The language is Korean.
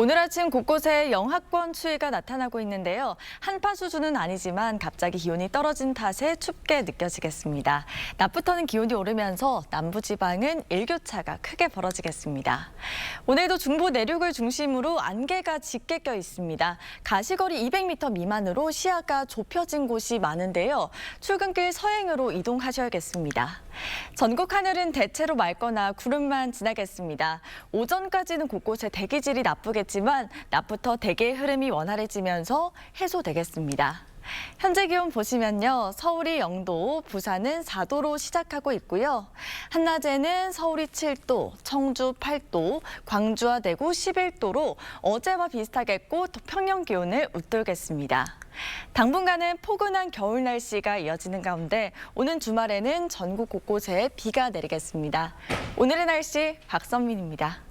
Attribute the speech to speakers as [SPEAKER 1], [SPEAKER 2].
[SPEAKER 1] 오늘 아침 곳곳에 영하권 추위가 나타나고 있는데요. 한파 수준은 아니지만 갑자기 기온이 떨어진 탓에 춥게 느껴지겠습니다. 낮부터는 기온이 오르면서 남부지방은 일교차가 크게 벌어지겠습니다. 오늘도 중부 내륙을 중심으로 안개가 짙게 껴 있습니다. 가시거리 200m 미만으로 시야가 좁혀진 곳이 많은데요. 출근길 서행으로 이동하셔야겠습니다. 전국 하늘은 대체로 맑거나 구름만 지나겠습니다. 오전까지는 곳곳에 대기질이 나쁘 겠지만 낮부터 대기의 흐름이 원활해지면서 해소되겠습니다. 현재 기온 보시면요. 서울이 0도, 부산은 4도로 시작하고 있고요. 한낮에는 서울이 7도, 청주 8도, 광주와 대구 11도로 어제와 비슷하겠고 또 평년 기온을 웃돌겠습니다. 당분간은 포근한 겨울 날씨가 이어지는 가운데 오는 주말에는 전국 곳곳에 비가 내리겠습니다. 오늘의 날씨 박선민입니다.